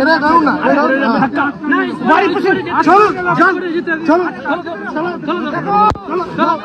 এটা দাও না না বাড়ি পিছে চলো চলো চলো। চলো চলো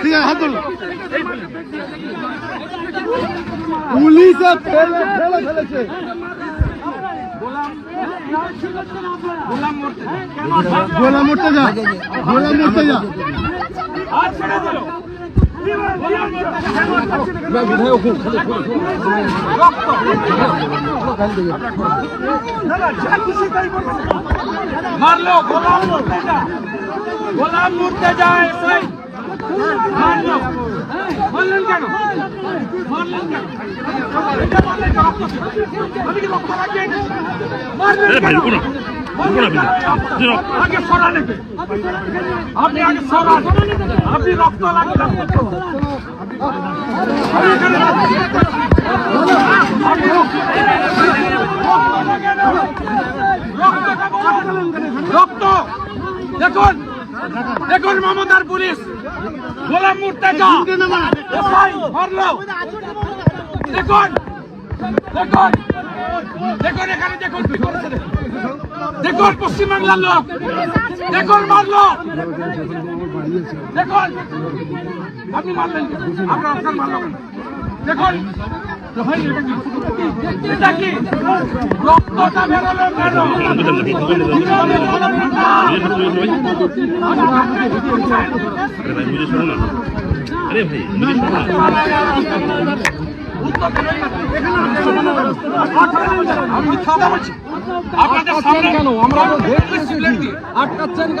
ঠিক আছে হাত ধরো পুলিশে ফেলে ফেলে ফেলেছে। গোলাম মরতে গোলা মরতে যা। গোলা মরতে যা। হাত ছেড়ে দিল গোলাম মরতে মারলো গোলাম মরতে যা। গোলাম মরতে যা মারলেন কেন মারলেন কেন আমি কি রক্ত লাগবে মারলেন কেন? আগে সরান একে। আপনি রক্ত রক্ত। দেখুন। দেখুন মমতার পুলিশ। গোলাম মুর্তেজা। দেখুন। দেখুন। দেখুন এখানে, দেখুন দেখুন। পশ্চিমবাংলার লোক। দেখুন মারলো। দেখুন। আপনি মারলেন। আপনার মারলো। দেখুন। এটা কি রক্তটা বেরোলো কেন আরে ভাই আমি কেন? আমরা আটকাচ্ছেন কেন?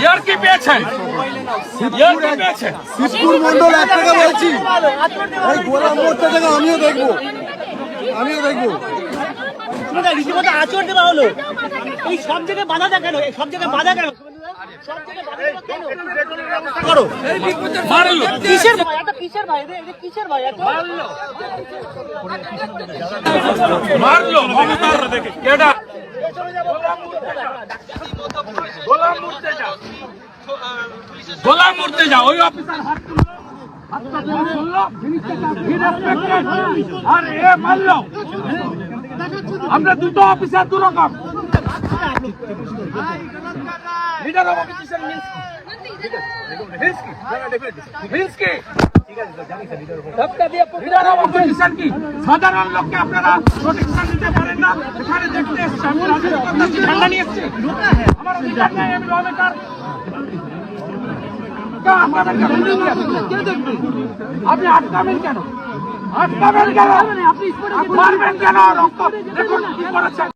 ইয়ার কি পেয়েছেন ইয়ার কি পেয়েছেন শিবপুর মন্ডল এক টাকা বলছি ওই গোলা মরতে থেকে আমিও দেখব। আমিও দেখব। তোমাদের রীতিমতো আচরণ দেওয়া হলো। এই সব জায়গায় বাধা এই সব জায়গায় বাধা কেন? সব জায়গায় বাধা দেওয়া মারলো। গোলাম মুর্তে যা গোলাম ওই অফিসার হাত আর এ মারলো। আমরা দুটো অফিসার দু রকম লিডার অফ অপোজিশন সাধারণ লোককে আপনারা প্রোটেকশন দিতে পারেন না? এখানে দেখতে ঠান্ডা নিয়ে এসছি। আপনি আটকাবেন কেন আটকাবেন কেন আপনি কেন দেখুন কি করেছেন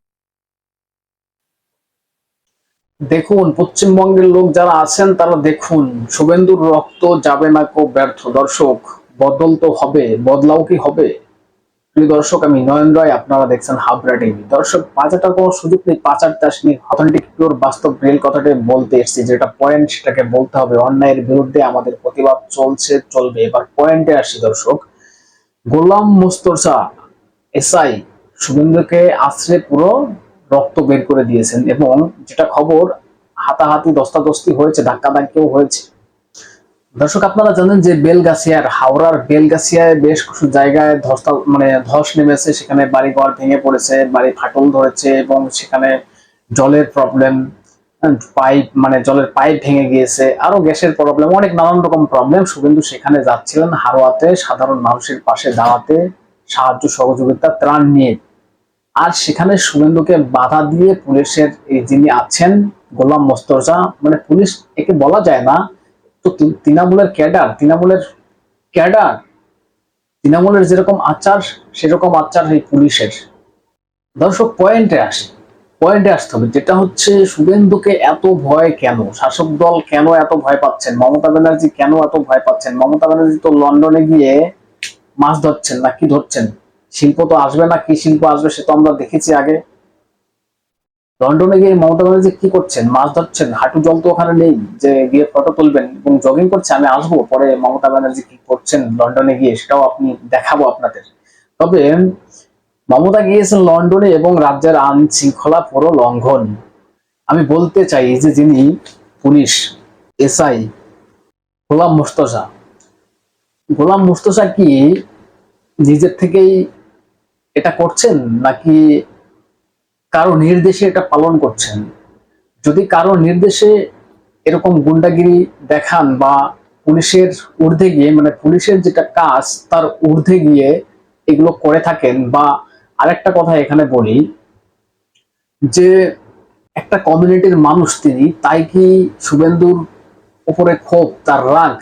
দেখুন, পশ্চিমবঙ্গের লোক যারা আছেন, তারা দেখুন, শুভেন্দুর রক্ত যাবে না কো ব্যর্থ। দর্শক, বদল তো হবে, বদলাও কি হবে? প্রিয় দর্শক, আমি নয়ন রায়, আপনারা দেখছেন হাবরা টিভি। দর্শক পাচারটা কোনো সুযোগ নেই, পাচার চাষ নিয়ে অথেন্টিক পিওর বাস্তব রিয়েল কথাটাই বলতে এসেছি, যেটা পয়েন্ট সেটাকে বলতে হবে। অন্যায়ের বিরুদ্ধে আমাদের প্রতিবাদ চলছে, চলবে। এবার পয়েন্টে আসি দর্শক। গোলাম মুস্তরসা এসআই শুভেন্দুকে আশ্রে পুরো রক্ত বের করে দিয়েছেন এবং যেটা খবর, হাতাহাতি দস্তাদস্তি হয়েছে, ধাক্কাধাক্কিও হয়েছে। দর্শক, আপনারা জানেন যে বেলগাছিয়ার, হাওড়ার বেলগাছিয়ায় বেশ কিছু জায়গায় ধস্তা মানে ধস নেমেছে। সেখানে বাড়িঘর ভেঙে পড়েছে, বাড়ি ফাটল ধরেছে এবং সেখানে জলের প্রবলেম পাইপ মানে জলের পাইপ ভেঙে গিয়েছে। আরও গ্যাসের প্রবলেম অনেক নানান রকম প্রবলেম শুভেন্দু সেখানে যাচ্ছিলেন হারোয়াতে সাধারণ মানুষের পাশে দাঁড়াতে সাহায্য, সহযোগিতা, ত্রাণ নিয়ে। আর সেখানে শুভেন্দুকে বাধা দিয়ে পুলিশের যিনি আছেন, গোলাম মোস্তফা মানে পুলিশ একে বলা যায় না তো তৃণমূলের ক্যাডার তৃণমূলের ক্যাডার, তৃণমূলের যেরকম আচার, সেরকম আচার এই পুলিশের। দর্শক, পয়েন্টে আসে। পয়েন্টে আসতে হবে। যেটা হচ্ছে, শুভেন্দুকে এত ভয় কেন? শাসক দল কেন এত ভয় পাচ্ছেন? মমতা ব্যানার্জি কেন এত ভয় পাচ্ছেন? মমতা ব্যানার্জি তো লন্ডনে গিয়ে মাছ ধরছেন না, কি ধরছেন? শিল্প তো আসবে না, কি শিল্প আসবে, সে তো আমরা দেখেছি আগে। লন্ডনে গিয়ে মমতা ব্যানার্জি কি করছেন? মাছ ধরছেন? হাঁটু জল তো ওখানে নেই যে গিয়ে ফটো তুলবেন এবং জগিং করছে, আমি আসব, পরে মমতা ব্যানার্জি কি করছেন লন্ডনে গিয়ে সেটাও আপনি দেখাবো আপনাদের। তবে মমতা গিয়েছেন লন্ডনে এবং রাজ্যের আইন শৃঙ্খলা পুরো লঙ্ঘন। আমি বলতে চাই যে যিনি পুলিশ, এসআই, গোলাম মুস্তফা। গোলাম মুস্তফা কি নিজের থেকেই এটা করছেন নাকি কারও নির্দেশে এটা পালন করছেন, যদি কারও নির্দেশে এরকম গুন্ডাগিরি দেখান বা পুলিশের ঊর্ধ্বে গিয়ে মানে পুলিশের যেটা কাজ, তার ঊর্ধ্বে গিয়ে এগুলো করে থাকেন বা আরেকটা কথা এখানে বলি, যে একটা কমিউনিটির মানুষ তিনি, তাই কি শুভেন্দুর উপরে ক্ষোভ, তার রাগ,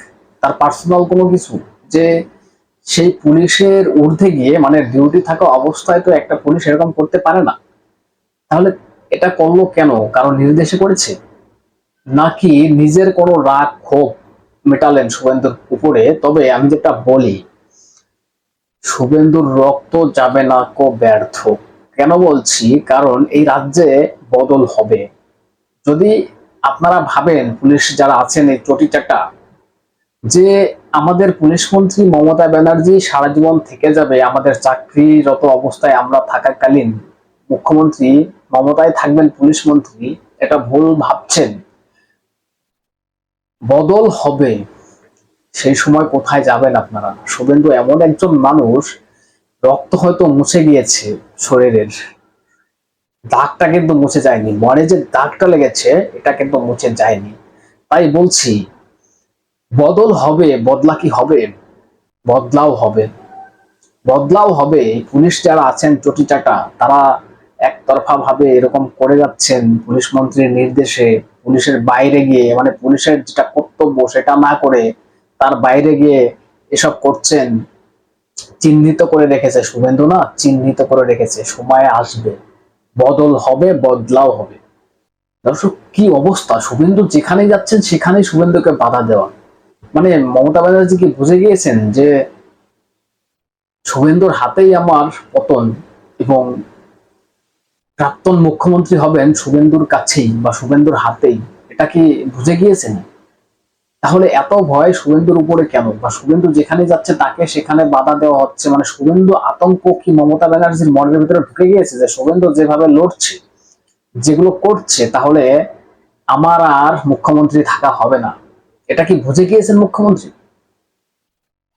তার পার্সোনাল কোনো কিছু? যে সেই পুলিশের ঊর্ধ্বে গিয়ে মানে ডিউটি থাকা অবস্থায় তো একটা পুলিশ এরকম করতে পারে না। তাহলে এটা করল কেন? কারণ নির্দেশে করেছে? নাকি নিজের কোনো রাগ, ক্ষোভ মেটালেন শুভেন্দুর উপরে? তবে আমি যেটা বলি, শুভেন্দুর রক্ত যাবে না কো ব্যর্থ। কেন বলছি? কারণ এই রাজ্যে বদল হবে। যদি আপনারা ভাবেন, পুলিশ যারা আছেন এই চটিচাটা যে আমাদের পুলিশ মন্ত্রী মমতা ব্যানার্জি সারা জীবন থেকে যাবে, আমাদের চাকরিরত অবস্থায় আমরা থাকাকালীন, মুখ্যমন্ত্রী মমতায় থাকবেন পুলিশ মন্ত্রী, এটা ভুল ভাবছেন। বদল হবে, সেই সময় কোথায় যাবেন আপনারা? শুভেন্দু এমন একজন মানুষ, রক্ত হয়তো মুছে গিয়েছে শরীরের। দাগটা কিন্তু মুছে যায়নি। মনে যে দাগটা লেগেছে, এটা কিন্তু মুছে যায়নি। তাই বলছি, বদল হবে, বদলা কি হবে? বদলাও হবে। বদলাও হবে। পুলিশ যারা আছেন চটিচাটা তারা একতরফা ভাবে এরকম করে যাচ্ছেন পুলিশ মন্ত্রীর নির্দেশে, পুলিশের বাইরে গিয়ে মানে পুলিশের যেটা কর্তব্য সেটা না করে তার বাইরে গিয়ে এসব করছেন, চিহ্নিত করে রেখেছে শুভেন্দু না চিহ্নিত করে রেখেছে, সময় আসবে, বদল হবে, বদলাও হবে। দর্শক, কি অবস্থা? শুভেন্দু যেখানে যাচ্ছেন সেখানে শুভেন্দুকে বাধা দেওয়া। মানে মমতা ব্যানার্জি কি বুঝে গিয়েছেন যে শুভেন্দুর হাতেই আমার পতন এবং প্রাক্তন মুখ্যমন্ত্রী হবেন শুভেন্দুর কাছেই বা শুভেন্দুর হাতেই। এটা কি বুঝে গিয়েছেন? তাহলে এত ভয় শুভেন্দুর উপরে কেন? বা শুভেন্দু যেখানে যাচ্ছে তাকে সেখানে বাধা দেওয়া হচ্ছে? মানে শুভেন্দু আতঙ্ক কি মমতা ব্যানার্জির মনের ভিতরে ঢুকে গিয়েছে যে শুভেন্দু যেভাবে লড়ছে, যেগুলো করছে, তাহলে আমার আর মুখ্যমন্ত্রী থাকা হবে না। এটা কি বুঝে গিয়েছেন মুখ্যমন্ত্রী?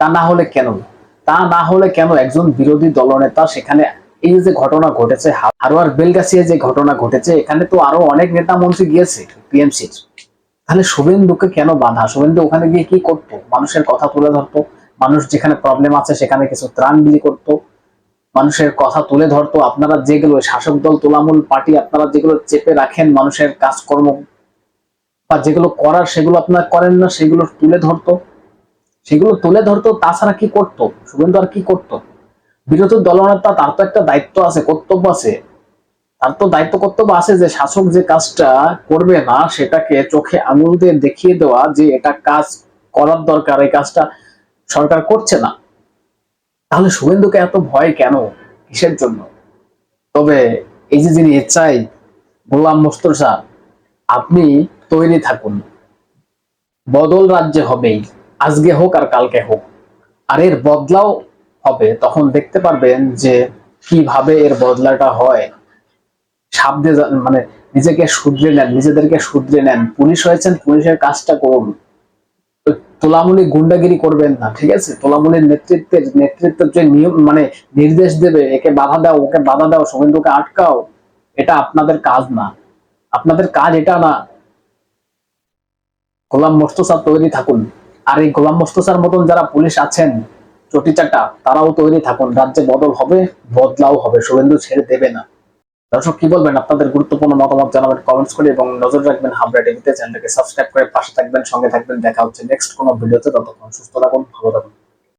তা না হলে কেন? তা না হলে কেন একজন বিরোধী দলনেতা সেখানে এই যে ঘটনা ঘটেছে হারোয়ার বেলগাছিয়া যে ঘটনা ঘটেছে, এখানে তো আরও অনেক নেতা মন্ত্রী গিয়েছে টিএমসির তাহলে শুভেন্দুকে কেন বাধা? শুভেন্দু ওখানে গিয়ে কি করতো? মানুষের কথা তুলে ধরতো? মানুষ যেখানে প্রবলেম আছে, সেখানে কিছু ত্রাণ বিলি করতো? মানুষের কথা তুলে ধরতো? আপনারা যেগুলো শাসক দল তোলামূল পার্টি, আপনারা যেগুলো চেপে রাখেন মানুষের কাজকর্ম, বা যেগুলো করার, সেগুলো আপনারা করেন না, সেগুলো তুলে ধরতো? সেগুলো তুলে ধরতো, তাছাড়া কি করতো? শুভেন্দু আর কি করতো? বিরোধী দলনেতা, তার তো একটা দায়িত্ব আছে, কর্তব্য আছে। তার তো দায়িত্ব, কর্তব্য আছে যে শাসক যে কাজটা করবে না, সেটাকে চোখে আঙুল দিয়ে দেখিয়ে দেওয়া যে এটা কাজ করার দরকার, এই কাজটা সরকার করছে না। তাহলে শুভেন্দুকে এত ভয় কেন? কিসের জন্য? তবে এই যে যিনি চাই গোলাম মোস্তফা আপনি তৈরি থাকুন। বদল রাজ্যে হবেই, আজকে হোক আর কালকে হোক। আর এর বদলাও হবে, তখন দেখতে পারবেন যে কীভাবে এর বদলাটা হয়। সাবধে মানে নিজেকে শুধরে নেন, নিজেদেরকে শুধরে নেন। পুলিশ হয়েছেন, পুলিশের কাজটা করুন। তোলামুলি গুন্ডাগিরি করবেন না, ঠিক আছে? তোলামুলির নেতৃত্বের নেতৃত্বের যে নিয়ম মানে নির্দেশ দেবে, একে বাধা দাও, ওকে বাধা দাও, শুভেন্দুকে আটকাও, এটা আপনাদের কাজ না। আপনাদের কাজ এটা না। গোলাম মোস্তফা তৈরি থাকুন। আর এই গোলাম মোস্তফার মতন যারা পুলিশ আছেন চটিচাটা তারাও তৈরি থাকুন। রাজ্যে বদল হবে, বদলাও হবে, শুভেন্দু ছেড়ে দেবে না। দর্শক, কি বলবেন? আপনাদের গুরুত্বপূর্ণ মতামত জানাবেন কমেন্টস করে এবং নজর রাখবেন হাবড়া টিভিতে চ্যানেলটাকে সাবস্ক্রাইব করে পাশে থাকবেন, সঙ্গে থাকবেন। দেখা হচ্ছে নেক্সট কোনো ভিডিওতে। ততক্ষণ সুস্থ থাকুন, ভালো থাকুন।